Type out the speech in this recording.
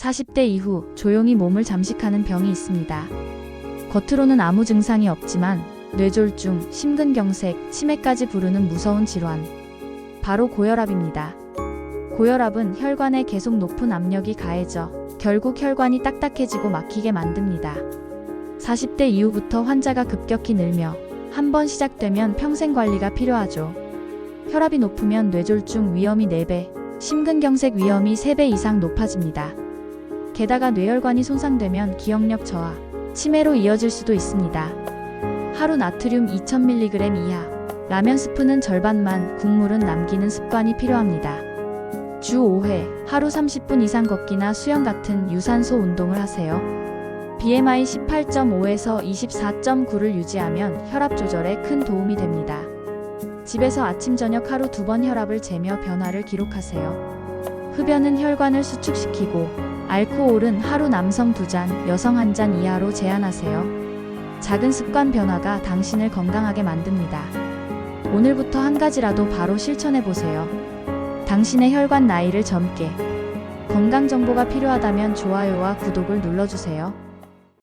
40대 이후 조용히 몸을 잠식하는 병이 있습니다. 겉으로는 아무 증상이 없지만 뇌졸중, 심근경색, 치매까지 부르는 무서운 질환. 바로 고혈압입니다. 고혈압은 혈관에 계속 높은 압력이 가해져 결국 혈관이 딱딱해지고 막히게 만듭니다. 40대 이후부터 환자가 급격히 늘며 한 번 시작되면 평생 관리가 필요하죠. 혈압이 높으면 뇌졸중 위험이 4배, 심근경색 위험이 3배 이상 높아집니다. 게다가 뇌혈관이 손상되면 기억력 저하, 치매로 이어질 수도 있습니다. 하루 나트륨 2000mg 이하, 라면 스프는 절반만, 국물은 남기는 습관이 필요합니다. 주 5회, 하루 30분 이상 걷기나 수영 같은 유산소 운동을 하세요. BMI 18.5에서 24.9를 유지하면 혈압 조절에 큰 도움이 됩니다. 집에서 아침 저녁 하루 두 번 혈압을 재며 변화를 기록하세요. 흡연은 혈관을 수축시키고 알코올은 하루 남성 두 잔, 여성 한잔 이하로 제한하세요. 작은 습관 변화가 당신을 건강하게 만듭니다. 오늘부터 한 가지라도 바로 실천해 보세요. 당신의 혈관 나이를 젊게. 건강 정보가 필요하다면 좋아요와 구독을 눌러주세요.